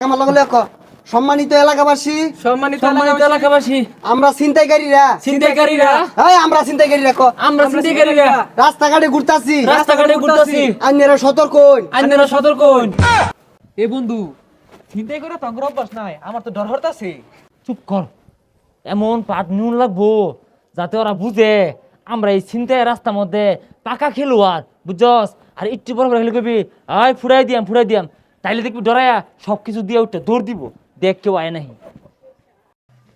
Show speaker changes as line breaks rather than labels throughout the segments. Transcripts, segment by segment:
আমার লগে সম্মানিত এলাকাবাসী।
সম্মানিত
সম্মানিত এলাকাবাসী।
আমরা ছিনতাইকারীরা।
ছিনতাইকারীরা।
এই আমরা ছিনতাইকারীরা
আমরা ছিনতাইকারীরা।
রাস্তাঘাটে ঘুরতাছি।
রাস্তাঘাটে ঘুরতাছি।
আন্যেরা সতর্ক হইন।
আন্যরা সতর্ক হইন।
এ বন্ধু চিন্তাই করে তঙ্গর অভ্যাস নাই। আমার তো ডর হরতাছে
চুপ কর। এমন পাট নুন লাগবো যাতে ওরা বুঝে আমরা এই ছিনতাই রাস্তার মধ্যে পাকা খেলোয়ার বুঝছস? আর একটু বড় করে খেলে কবি আয় ফুরাই দিয়াম ফুরাই দিয়াম। তাইলে দেখবি ডরায়া সব কিছু দিয়ে উঠতে দৌড় দিব দেখ কেউ আয় নাহি।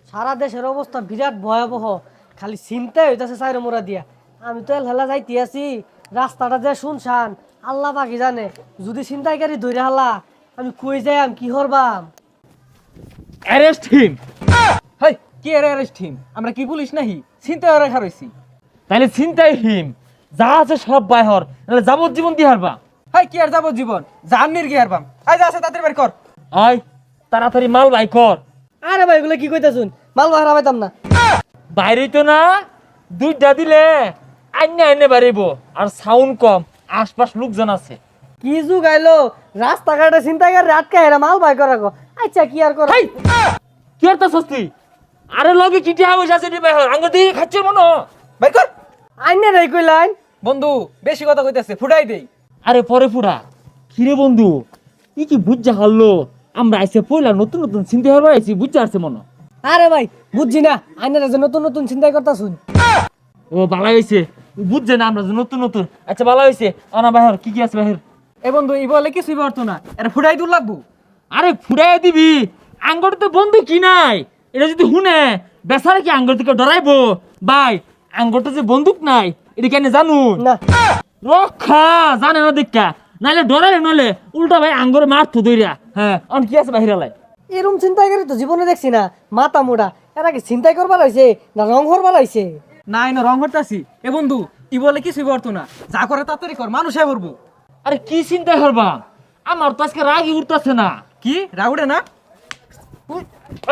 সারা দেশের অবস্থা বিরাট ভয়াবহ খালি চিন্তাই হইতাছে সাইরে মোরা দিয়া। আমি তো হেলা যাইতে আছি রাস্তাটা যে শুনশান আল্লাহ বাকি জানে যদি চিন্তাইকারী ধরে হালা আমি কই যাইম কি হরবাম
অ্যারেস্ট হিম
হাই কি অ্যারেস্ট টিম আমরা কি পুলিশ নাহি? চিন্তাই করে খারইছি
তাইলে ছিনতাই হিম যা আছে সব বাইহর নাহলে যাবজ্জীবন দিয়ে হারবা।
হাই কি আর যাব জীবন? জাননির কি হারবাম আই যা আছে তাড়াতাড়ি বের কর।
আয় তাড়াতাড়ি মাল বাই কর।
আরে ভাই এগুলো কি কইতাছুন? মাল বাহারা পাইতাম না।
বাইরে তো না দুইটা দিলে আইনে আইনে বাড়িব আর সাউন্ড কম আশপাশ লোকজন আছে।
কি যুগ আইলো? রাস্তাঘাটে চিন্তাইকারী আটকে হেরা মাল বাই করা গো আচ্ছা কি আর কর?
হাই কি আর তা সস্তি আরে লগে কিটি হাউস আছে নি বাইহর আঙ্গ দিয়ে খাচ্ছে মনো
বের কর।
আইনে রে কইলাইন
বন্ধু বেশি কথা কইতাছে ফুটাই দেই।
আরে পরে ফুড়া। কিরে বন্ধু? ই কি বুঝা হারলো? আমরা আইসে পয়লা নতুন নতুন চিন্তা হারবা আইছি বুঝা আসছে মনো।
আরে ভাই বুঝছি না। আইনে যে নতুন নতুন চিন্তাই করতাছুন।
ও ভালো হয়েছে বুঝছে না আমরা যে নতুন নতুন। আচ্ছা ভালো হয়েছে আনা বাহির কি কি আছে বাহির?
এ বন্ধু ই বলে কিছুই পারতো না। এটা ফুটাই দূর লাগবো।
আরে ফুরাই দিবি। আঙ্গর তো বন্ধু কি নাই? এটা যদি শুনে বেচারা কি আঙ্গর থেকে ডরাইবো? ভাই আঙ্গরটা যে বন্দুক নাই এটা কেন জানুন?
না।
রক্ষা জানে না দেখা নাইলে ডরাইলে নলে উল্টা ভাই আঙ্গরে মারতো দইরা হ্যাঁ। অন কি আছে বাহিরালাই
এরম চিন্তাইকারী তো জীবনে দেখছি না। মাথা মোড়া। এরা কি চিন্তাই করবার লাইছে না রং করবার লাইছে
নাই না রং হরতাছি এ বন্ধু ই বলে কিছুই পারতো না। যা করে তাড়াতাড়ি কর মানুষে করব।
আরে কি চিন্তা করবা? আমার তো আজকে রাগই উঠতেছে না।
কি? রাউডে না?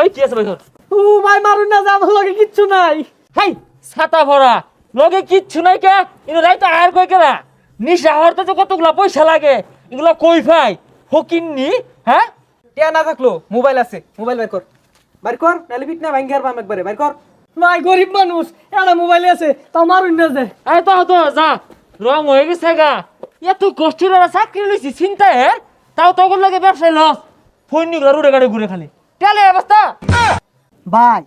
ওই কি আছে বাহির
ও ভাই মারুন না যা আমার লগে কিচ্ছু নাই।
হাই ছাতা ভরা। লগে কিচ্ছু নাই কে? ইনো রাইতো আর কই কেলা নিশা হরতে তো কতগুলা পয়সা লাগে এগুলা কই পাই হকিননি হ্যাঁ?
টিয়া না থাকল মোবাইল আছে মোবাইল বের কর। বের কর নাহলে বিট না ভাঙ্গি হারবাম একবারে বের কর।
ভাই গরিব মানুষ এটা মোবাইলে আছে তাও মারুন না যে।
এই তো তো যা রং হয়ে গেছে গা। এত কষ্টের আর চাকরি লইছি চিন্তা এর তাও তখন লাগে ব্যবসায় লস। ফোন নিগুলা রুড়ে গাড়ি ঘুরে খালি। টেলে অবস্থা?
ভাই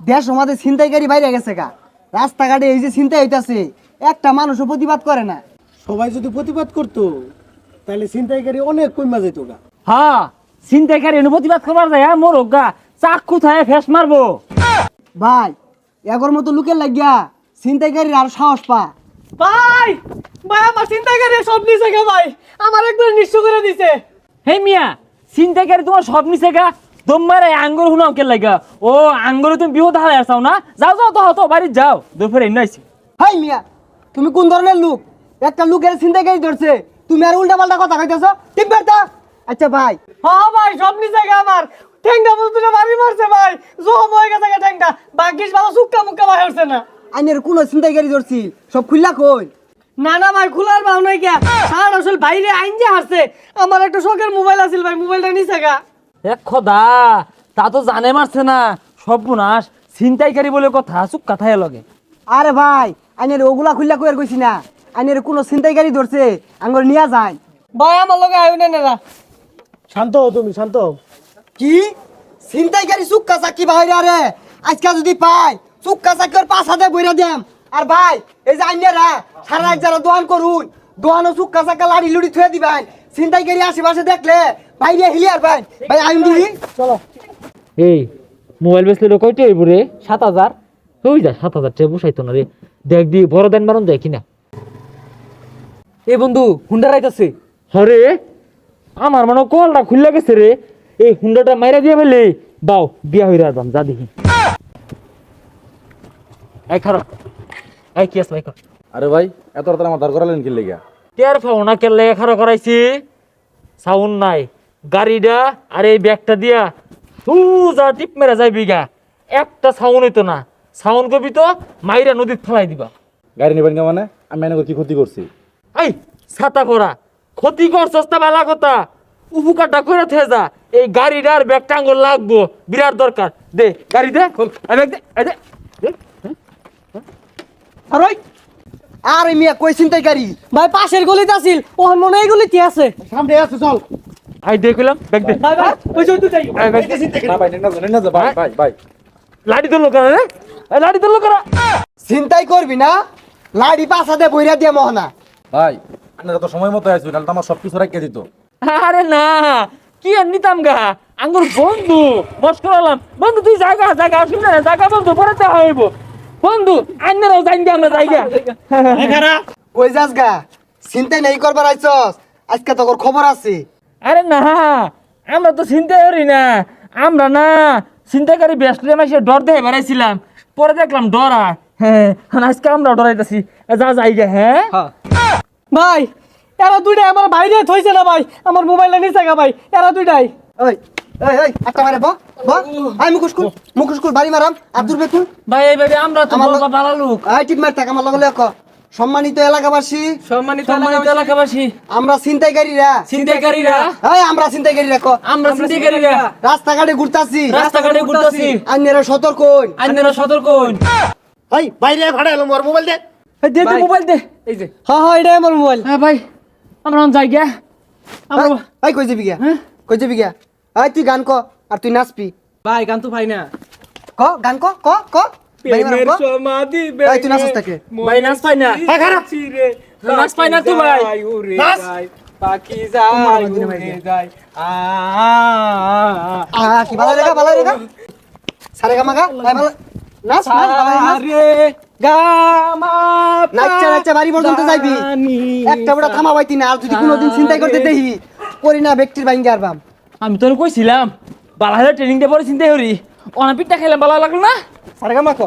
দেশ আমাদের ছিনতাইকারী বাইরে গেছে গা। রাস্তাঘাটে এই যে ছিনতাই হইতাছে একটা মানুষও প্রতিবাদ করে না।
সবাই যদি প্রতিবাদ করতো তাহলে ছিনতাইকারী অনেক কমা যেত গা।
হ্যাঁ চিন্তাকারী এনে প্রতিবাদ করবার যায় মোর গা চাক কোথায় ফেস মারবো।
ভাই এগর মতো লোকের লাগিয়া ছিনতাইকারীর আর সাহস পা।
ভাই ভাই আমার চিন্তাইকারী সব নিছে গা ভাই। আমার একবার নিশ্চয় করে দিছে।
হে মিয়া চিন্তাকারী তোমার সব নিছে গা? তোমার এই আঙ্গুর হুনাও কে লাগা? ও আঙ্গুরে তুমি বিহত হালে আসাও না? যাও যাও তো হতো বাড়ি যাও। দুপুরে এনে আইছি।
হাই মিয়া তুমি কোন ধরনের লোক? একটা লোকের ছিনতাইকারী ধরছে। তুমি আর উল্টা পাল্টা কথা কইতেছো? ঠিক বেরতা আচ্ছা ভাই
হ্যাঁ ভাই সব গে আমার ঠেঙ্গা বুঝতে বাড়ি মারছে ভাই জম হয়ে গেছে গে ঠেঙ্গা বাকিস ভালো সুক্কা মুক্কা ভাই হচ্ছে না।
আইনের কোন ছিনতাইকারী ধরছি। সব খুললা কই?
না না ভাই খোলার ভাব নাই কে সারা আসল বাইরে আইন যে হারছে। আমার একটা শখের মোবাইল আছিল ভাই মোবাইলটা নিছে গা।
এক খদা তা তো জানে মারছে না। সর্বনাশ ছিনতাইকারী বলে কথা চুপ কথায় লগে।
আরে ভাই আইনের ওগুলা খুললা কই আর কইছি না। আইনের কোন ছিনতাইকারী ধরছে আঙ্গুর নিয়া যায়।
ভাই আমার লগে আয়ু না নেরা।
শান্ত হও তুমি শান্ত হও।
কি? ছিনতাইকারী সুক্কা চাকি বাইরে আরে? আজকে যদি পাই সুক্কা চাকি ওর পাঁচ হাতে বইরা দেম আর ভাই এই যে আইনেরা সারা রাত যারা দোয়ান করুন দোয়ানো সুক্কা চাকা লাড়ি লুড়ি থুয়ে দিবেন। ছিনতাইকারী আশেপাশে দেখলে বাইরে হিলি আর ভাই ভাই আইন দিবি?
এই মোবাইল বেচলে কয়টা হইব রে।
সাত হাজার।
ওই যা সাত হাজার টাকা বসাইতো না রে। দেখ দি বড় দেন মারুন দেয় কিনা।
এ বন্ধু হুন্ডা রাইতাছে।
হরে আমার মনে কলটা খুললে গেছে রে। এই হুন্ডাটা মাইরা দিয়ে ফেলে বাও বিয়া হইরা আসবাম যা দেখি। এই খারাপ। এই কি আছে ভাই কর।
আরে ভাই এত রাতে আমার দাঁড় করালেন কি লেগা?
টের পাও না কেলে খারো করাইছি। সাউন্ড নাই। গাড়িটা আর এই ব্যাগটা দিয়া। সুজা টিপ মেরা যায় বিঘা একটা সাউন্ড হইতো না। সাউন্ড করবি তো মাইরা নদীত ফেলাই দিবা।
গাড়ি নেবেন কে মানে? আমি এনে কি ক্ষতি করছি?
এই ছাতা করা ক্ষতি করছস তা বেলা কথা। উপকারটা করে থে যা। এই গাড়িটা আর ব্যাগটা আঙ্গুল লাগবো। বিরাট দরকার। দে গাড়ি দে। খোল দে দে। দে।
আর ওই
আর মিয়া কই ছিনতাইকারী
ভাই পাশের গলিতে আছিল। ও মনে হয় এই গলিতে আছে।
সামনে আছে চল।
আই দেখলাম ব্যাগ দে
ভাই ভাই ওই যে তুই যাই
ব্যাগ দে।
না ভাই না নেন না ভাই ভাই ভাই।
লাঠি ধরলো কারা রে এই লাঠি ধরলো কারা
ছিনতাই করবি না? লাড়ি পাছাতে বইরা দিয়ে মহনা।
ভাই আপনারা তো সময় মতো আসবেন নাহলে তো আমার সব কিছু রাখিয়ে দিত।
আরে না কি আর নিতাম গা? আঙ্গুর বন্ধু মস করালাম বন্ধু তুই জায়গা জায়গা শুনে না? জায়গা বন্ধু পরে দেখা হইব। বন্ধু আন্নারাও জানি আমরা জায়গা
কই যাস গা ছিনতাই নেই করবার আইছস। আজকে তোর খবর আছে।
আরে না আমরা তো চিন্তা করি না। আমরা না চিন্তাকারী ব্যস্ত মাসে ডর দেখে বেড়াইছিলাম। পরে দেখলাম ডরা। হ্যাঁ আজকে আমরা ডরাইতেছি। যা জায়গা হ্যাঁ?
ভাই এরা দুইটাই আমার বাইরে থইছে না ভাই। আমার মোবাইলটা নিচে গা ভাই। এরা দুইটাই।
ওই ওই ওই একটা মারে ব ব। আই মুকুশ কুল মুকুশ কুল বাড়ি মারাম। আব্দুর বেকুল
ভাই এইভাবে আমরা তো
আমার
বলবা
লোক-
ভালো লোক।
আই টিপ মার থাক আমার লগে লেখ। সম্মানিত এলাকাবাসী।
সম্মানিত
সম্মানিত এলাকাবাসী।
আমরা ছিনতাইকারীরা।
ছিনতাইকারীরা।
এই আমরা ছিনতাইকারীরা ক।
আমরা চিন্তাকারীরা
রাস্তাঘাটে ঘুরতাছি।
রাস্তাঘাটে ঘুরতেছি।
আইনেরা সতর্ক হইন।
সতর্ক হইন
বাইরে মোবাইল দে।
এই দে দে
ভাই।
মোবাইল দে।
এই যে।
হ্যাঁ হ্যাঁ এটাই আমার মোবাইল।
হ্যাঁ ভাই আমরা আমরা
এই কই যাবি গিয়া? কই যাবি গিয়া? এই তুই গান ক আর তুই নাচবি।
ভাই গান তো ভাই না।
ক গান ক ক ক।
সমাধি
এই তুই নাচস তাকে
ভাই নাচ পাই না।
চিরে
নাচ পাই না তো ভাই।
নাচ।
যায় পাখি যায় উড়ে যায়। আ
আ কি ভালো রেখা ভালো রেখা। সারে গা। মাগা ভাই ভালো নাচ নাচ ভালো নাচ।
আরে গামা
নাচা নাচা বাড়ি পর্যন্ত যাইবি। একটা বড় থামা বাইতি না আর যদি কোনোদিন চিন্তাই করতে দেখি করি না ব্যক্তির বাইঙ্গে আর বাম।
আমি তোর কইছিলাম বালাহের ট্রেনিং দিয়ে চিন্তা করি। অনাপিটটা খেলাম ভালো লাগল না?
সারেগা মাখো